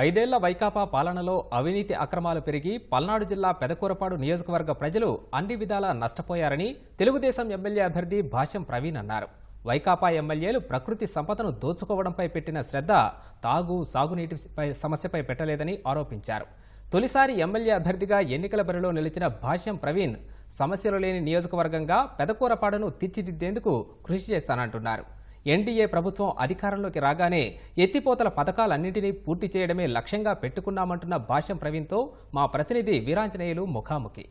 ఐదేళ్ళ వైకాపా పాలనలో అవినీతి అక్రమాలు పెరిగి పల్నాడు జిల్లా పెదకూరపాడు నియోజకవర్గ ప్రజలు అన్ని విధాలా నష్టపోయారని తెలుగుదేశం ఎమ్మెల్యే అభ్యర్థి భాష్యం ప్రవీణ్ అన్నారు. వైకాపా ఎమ్మెల్యేలు ప్రకృతి సంపదను దోచుకోవడంపై పెట్టిన శ్రద్ధ తాగు సాగునీటిపై సమస్యపై పెట్టలేదని ఆరోపించారు. తొలిసారి ఎమ్మెల్యే అభ్యర్థిగా ఎన్నికల బరిలో నిలిచిన భాష్యం ప్రవీణ్ సమస్యలు లేని నియోజకవర్గంగా పెదకూరపాడును తీర్చిదిద్దేందుకు కృషి చేస్తానంటున్నారు. ఎన్డీఏ ప్రభుత్వం అధికారంలోకి రాగానే ఎత్తిపోతల పథకాలన్నింటినీ పూర్తి చేయడమే లక్ష్యంగా పెట్టుకున్నామంటున్న భాష్యం ప్రవీణ్తో మా ప్రతినిధి వీరాంజనేయులు ముఖాముఖి.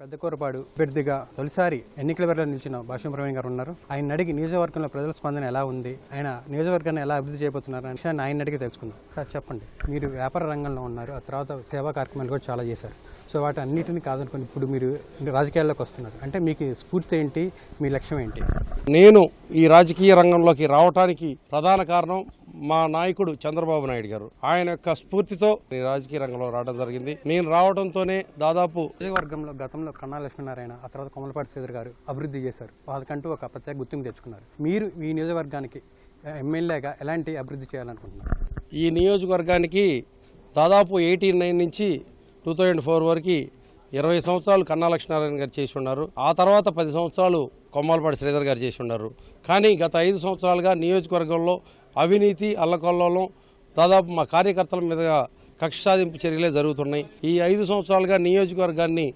పెద్ద కోరపాడు అభ్యర్థిగా తొలిసారి ఎన్నికల వేళ నిలిచిన భాష్యం ప్రవీణ్ గారు ఉన్నారు. ఆయన అడిగి నియోజకవర్గంలో ప్రజల స్పందన ఎలా ఉంది? ఆయన నియోజకవర్గాన్ని ఎలా అభివృద్ధి చేయబోతున్నారు అనే విషయాన్ని ఆయన అడిగి తెలుసుకుందాం. సార్ చెప్పండి. మీరు వ్యాపార రంగంలో ఉన్నారు. ఆ తర్వాత సేవా కార్యక్రమాలు కూడా చాలా చేశారు. సో వాటి అన్నిటిని కాదనుకుని ఇప్పుడు మీరు రాజకీయాల్లోకి వస్తున్నారు. అంటే మీకు స్ఫూర్తి ఏంటి? మీ లక్ష్యం ఏంటి? నేను ఈ రాజకీయ రంగంలోకి రావటానికి ప్రధాన కారణం మా నాయకుడు చంద్రబాబు నాయుడు గారు. ఆయన యొక్క స్ఫూర్తితో ఈ రాజకీయ రంగంలో రావడం జరిగింది. నేను రావడంతోనే దాదాపు నియోజకవర్గంలో గతంలో కన్నా లక్ష్మీనారాయణ ఆ తర్వాత కొమలపాటి శ్రీధర్ గారు అభివృద్ధి చేశారు. వాళ్ళకంటూ ఒక ప్రత్యేక గుర్తింపు తెచ్చుకున్నారు. మీరు ఈ నియోజకవర్గానికి ఎమ్మెల్యేగా ఎలాంటి అభివృద్ధి చేయాలనుకుంటున్నారు? ఈ నియోజకవర్గానికి దాదాపు ఎయిటీ నైన్ నుంచి టూ థౌజండ్ ఫోర్ వరకు ఇరవై సంవత్సరాలు కన్నా లక్ష్మీనారాయణ గారు చేసి ఉన్నారు. ఆ తర్వాత పది సంవత్సరాలు కొమ్మాలపాటి శ్రీధర్ గారు చేసి ఉన్నారు. కానీ గత ఐదు సంవత్సరాలుగా నియోజకవర్గంలో అవినీతి అల్లకొల్లోలం దాదాపు మా కార్యకర్తల మీదుగా కక్ష సాధింపు చర్యలే జరుగుతున్నాయి. ఈ ఐదు సంవత్సరాలుగా నియోజకవర్గాన్ని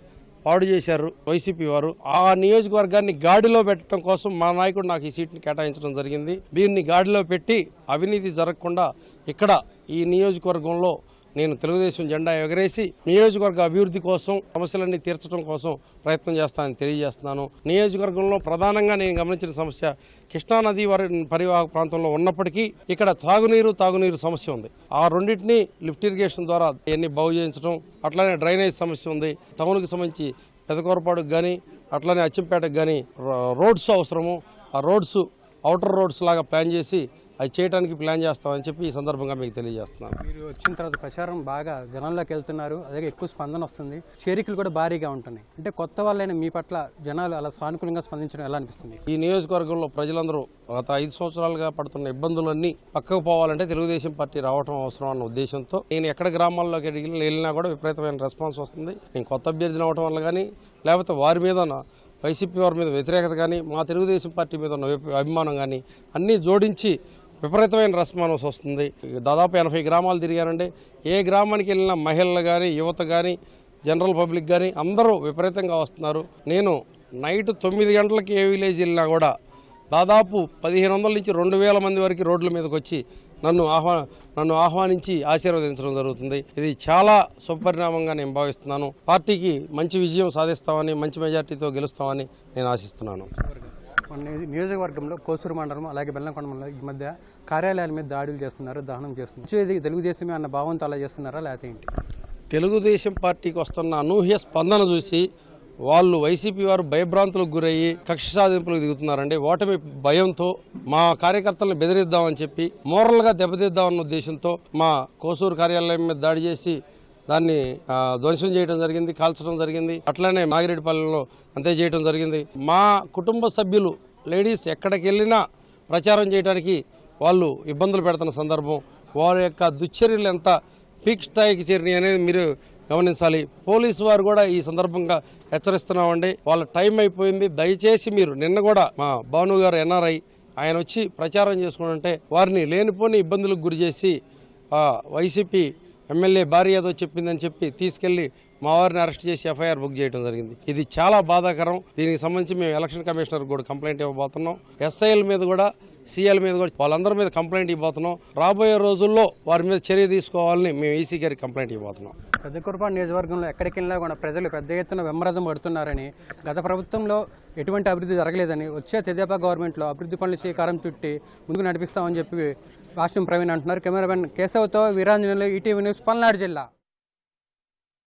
పాడు చేశారు వైసీపీ వారు. ఆ నియోజకవర్గాన్ని గాడిలో పెట్టడం కోసం మా నాయకుడు నాకు ఈ సీట్ని కేటాయించడం జరిగింది. దీన్ని గాడిలో పెట్టి అవినీతి జరగకుండా ఇక్కడ ఈ నియోజకవర్గంలో నేను తెలుగుదేశం జెండా ఎగరేసి నియోజకవర్గ అభివృద్ధి కోసం సమస్యలన్నీ తీర్చడం కోసం ప్రయత్నం చేస్తానని తెలియజేస్తున్నాను. నియోజకవర్గంలో ప్రధానంగా నేను గమనించిన సమస్య కృష్ణానది వారి పరివాహక ప్రాంతంలో ఉన్నప్పటికీ ఇక్కడ తాగునీరు తాగునీరు సమస్య ఉంది. ఆ రెండింటినీ లిఫ్ట్ ఇరిగేషన్ ద్వారా ఎన్ని బాగు చేయించడం అట్లానే డ్రైనేజ్ సమస్య ఉంది. టౌన్కి సంబంధించి పెదకూరపాడుకు కానీ అట్లానే అచ్చంపేటకు కానీ రోడ్స్ అవసరము. ఆ రోడ్స్ అవుటర్ రోడ్స్ లాగా ప్లాన్ చేసి అది చేయడానికి ప్లాన్ చేస్తామని చెప్పి ఈ సందర్భంగా మీకు తెలియజేస్తున్నాను. మీరు వచ్చిన తర్వాత ప్రచారం బాగా జనంలోకి వెళ్తున్నారు. అలాగే ఎక్కువ స్పందన వస్తుంది. చేరికలు కూడా భారీగా ఉంటున్నాయి. అంటే కొత్త వాళ్ళైన మీ పట్ల జనాలు అలా సానుకూలంగా స్పందించడం ఎలా అనిపిస్తుంది? ఈ నియోజకవర్గంలో ప్రజలందరూ గత ఐదు సంవత్సరాలుగా పడుతున్న ఇబ్బందులన్నీ పక్కకు పోవాలంటే తెలుగుదేశం పార్టీ రావడం అవసరం అన్న ఉద్దేశంతో నేను ఎక్కడ గ్రామాల్లోకి అడిగి వెళ్ళినా కూడా విపరీతమైన రెస్పాన్స్ వస్తుంది. నేను కొత్త అభ్యర్థిని అవడం వల్ల కానీ లేకపోతే వారి మీద వైసీపీ వారి మీద వ్యతిరేకత కానీ మా తెలుగుదేశం పార్టీ మీద ఉన్న అభిమానం కానీ అన్నీ జోడించి విపరీతమైన రెస్పాన్స్ వస్తుంది. దాదాపు ఎనభై గ్రామాలు తిరిగానండి ఏ గ్రామానికి వెళ్ళినా మహిళలు కానీ యువత కానీ జనరల్ పబ్లిక్ కానీ అందరూ విపరీతంగా వస్తున్నారు. నేను నైట్ తొమ్మిది గంటలకి ఏ విలేజ్ వెళ్ళినా కూడా దాదాపు పదిహేను వందల నుంచి రెండు వేల మంది వరకు రోడ్ల మీదకి వచ్చి నన్ను ఆహ్వా నన్ను ఆహ్వానించి ఆశీర్వదించడం జరుగుతుంది. ఇది చాలా సుపరిణామంగా నేను భావిస్తున్నాను. పార్టీకి మంచి విజయం సాధిస్తామని మంచి మెజార్టీతో గెలుస్తామని నేను ఆశిస్తున్నాను. మన నియోజకవర్గంలో కోసూరు మండలం అలాగే బెల్లంకొండ మండలం ఈ మధ్య కార్యాలయాల మీద దాడులు చేస్తున్నారు దహనం చేస్తున్నారు. వచ్చేది తెలుగుదేశమే అన్న భావంతో అలా చేస్తున్నారా లేకపోతే ఏంటి? తెలుగుదేశం పార్టీకి వస్తున్న అనూహ్య స్పందన చూసి వాళ్ళు వైసీపీ వారు భయభ్రాంతులకు గురయ్యి కక్ష సాధింపులకు దిగుతున్నారండి. ఓటమి భయంతో మా కార్యకర్తలను బెదిరిద్దామని చెప్పి మోరల్గా దెబ్బతీద్దామన్న ఉద్దేశంతో మా కోసూరు కార్యాలయం మీద దాడి చేసి దాన్ని ధ్వంసం చేయడం జరిగింది కాల్చడం జరిగింది. అట్లనే నాగిరెడ్డిపాలెంలో అంతే చేయడం జరిగింది. మా కుటుంబ సభ్యులు లేడీస్ ఎక్కడికి వెళ్ళినా ప్రచారం చేయడానికి వాళ్ళు ఇబ్బందులు పెడుతున్న సందర్భం వారి యొక్క దుశ్చర్యలు ఎంత పీక్ స్థాయికి చేరినాయి అనేది మీరు గమనించాలి. పోలీసు వారు కూడా ఈ సందర్భంగా హెచ్చరిస్తున్నామండి. వాళ్ళ టైం అయిపోయింది. దయచేసి మీరు నిన్న కూడా మా భాను గారు ఎన్ఆర్ఐ ఆయన వచ్చి ప్రచారం చేసుకుంటుంటే వారిని లేనిపోని ఇబ్బందులకు గురి చేసి వైసీపీ ఎమ్మెల్యే భార్య ఏదో చెప్పిందని చెప్పి తీసుకెళ్ళి మా వారిని అరెస్ట్ చేసి ఎఫ్ఐఆర్ బుక్ చేయడం జరిగింది. ఇది చాలా బాధాకరం. దీనికి సంబంధించి మేము ఎలక్షన్ కమిషనర్ కూడా కంప్లైంట్ ఇవ్వబోతున్నాం. ఎస్ఐఎల్ మీద కూడా సీఎల్ మీద కూడా వాళ్ళందరి మీద కంప్లైంట్ ఇవ్వబోతున్నాం. రాబోయే రోజుల్లో వారి మీద చర్య తీసుకోవాలని మేము ఈసీ గారికి కంప్లైంట్ ఇవ్వబోతున్నాం. పెద్ద కురపాడు నియోజకవర్గంలో ఎక్కడికి వెళ్ళినా కూడా ప్రజలు పెద్ద ఎత్తున వెమ్మరదం పడుతున్నారని గత ప్రభుత్వంలో ఎటువంటి అభివృద్ధి జరగలేదని వచ్చే తెదేపా గవర్నమెంట్లో అభివృద్ధి పనులు శ్రీకారం చుట్టి ముందుకు నడిపిస్తామని చెప్పి రాష్ట్రం ప్రవీణ్ అంటున్నారు. కెమెరామెన్ కేశవ్తో వీరాంజనేయులు ఈటీవీ న్యూస్ పల్నాడు జిల్లా.